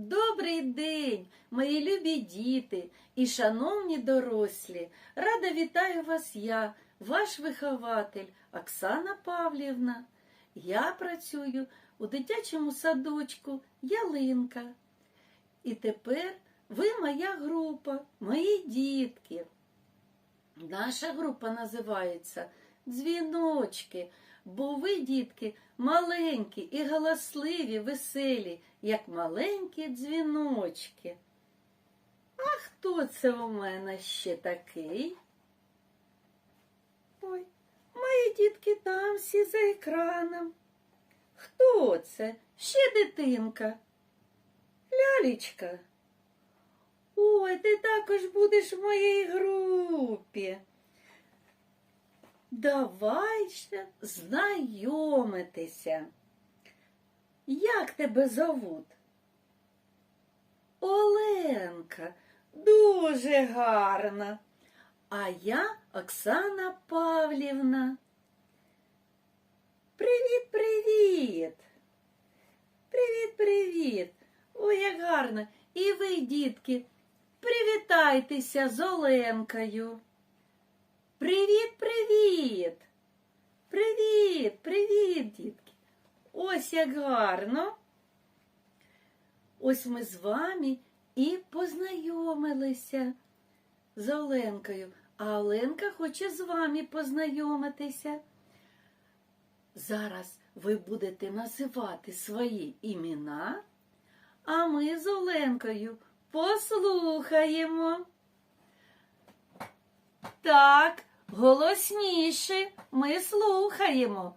Добрий день, мої любі діти і шановні дорослі. Рада вітаю вас я, ваш вихователь Оксана Павлівна. Я працюю у дитячому садочку Ялинка. І тепер ви моя група, мої дітки. Наша група називається Дзвіночки, бо ви, дітки, маленькі і галасливі, веселі, як маленькі дзвіночки. А хто це у мене ще такий? Ой, мої дітки там всі за екраном. Хто це? Ще дитинка. Лялечка. Ой, ти також будеш в моїй групі. Давайте знайомитися. Як тебе зовут? Оленка, дуже гарна. А я Оксана Павлівна. Привіт, привіт. Привіт, привіт. Ой, як гарно. І ви, дітки, привітайтеся з Оленкою. Привіт, привіт. Привіт, привіт, дітки. Ось як гарно. Ось ми з вами і познайомилися з Оленкою. А Оленка хоче з вами познайомитися. Зараз ви будете називати свої імена, а ми з Оленкою послухаємо. Так, голосніше ми слухаємо.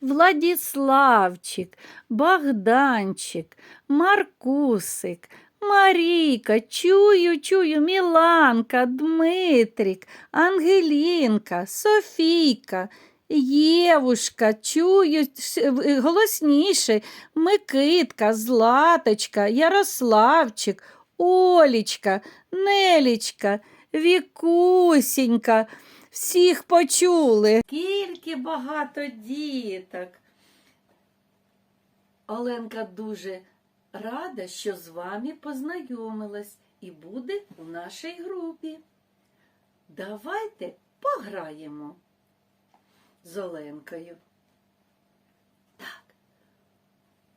Владіславчик, Богданчик, Маркусик, Марійка, чую, чую, Міланка, Дмитрик, Ангелінка, Софійка, Євушка, чую голосніше, Микитка, Златочка, Ярославчик, Олічка, Нелічка, Вікусінька. Всіх почули. Скільки багато діток. Оленка дуже рада, що з вами познайомилась і буде у нашій групі. Давайте пограємо з Оленкою. Так,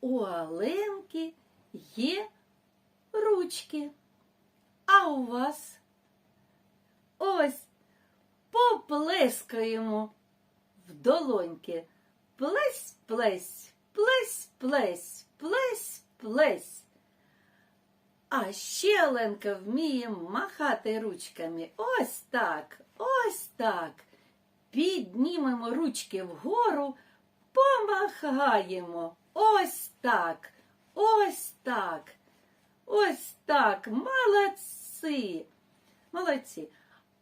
у Оленки є ручки. А у вас ось поплескаємо в долоньки. Плесь, плесь, плесь, плесь, плесь, плесь. А ще Оленка вміє махати ручками. Ось так, ось так. Піднімемо ручки вгору, помахаємо. Ось так, ось так, ось так. Молодці. Молодці.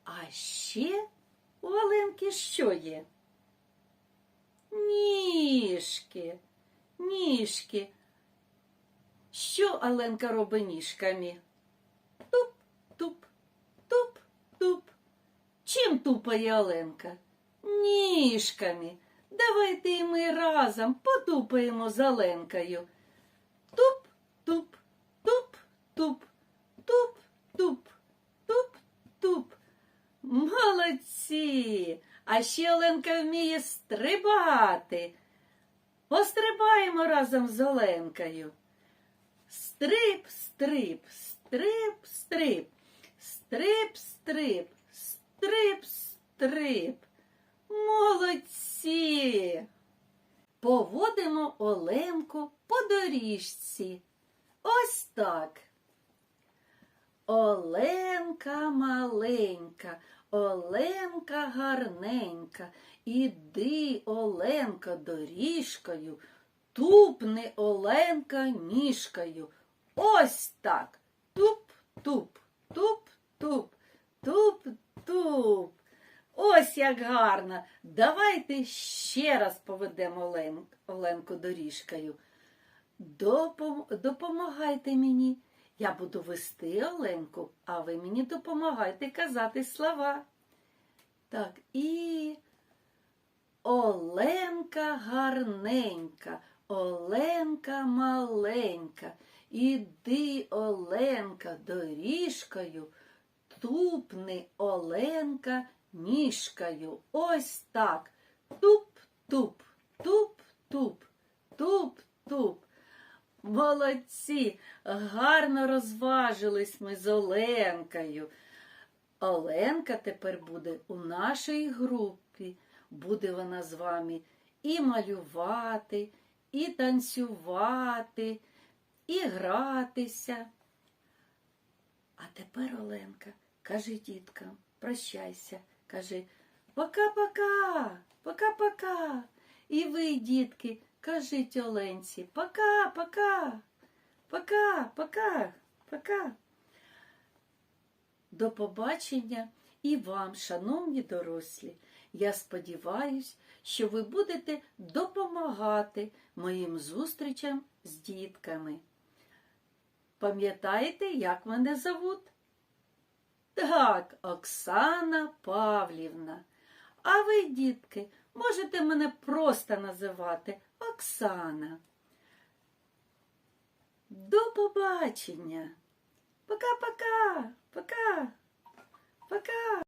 А ще у Оленки що є? Ніжки, ніжки. Що Оленка робить ніжками? Туп, туп, туп, туп. Чим тупає Оленка? Ніжками. Давайте і ми разом потупаємо з Оленкою. А ще Оленка вміє стрибати. Пострибаємо разом з Оленкою. Стрип, стрип, стрип, стрип, стрип, стрип, стрип, стрип. Молодці! Поводимо Оленку по доріжці. Ось так. Оленка маленька, Оленка гарненька, іди, Оленка, доріжкою, тупни Оленка ніжкою. Ось так. Туп-туп, туп-туп, туп-туп. Ось як гарно. Давайте ще раз поведемо Олен... Оленку доріжкою. Допом... Допомагайте мені. Я буду вести Оленку, а ви мені допомагайте казати слова. Так, і Оленка гарненька, Оленка маленька, Іди, Оленка, доріжкою, тупни Оленка ніжкою. Ось так. Туп-туп, туп-туп, туп-туп. Молодці, гарно розважились ми з Оленкою. Оленка тепер буде у нашій групі. Буде вона з вами і малювати, і танцювати, і гратися. А тепер, Оленка, кажи діткам, прощайся, кажи пока-пока, пока-пока. І ви, дітки, кажіть Оленці, пока-пока, пока-пока, пока. До побачення і вам, шановні дорослі. Я сподіваюсь, що ви будете допомагати моїм зустрічам з дітками. Пам'ятаєте, як мене зовуть? Так, Оксана Павлівна. А ви, дітки, можете мене просто називати Оксана. До побачення. Пока-пока. Пока. Пока.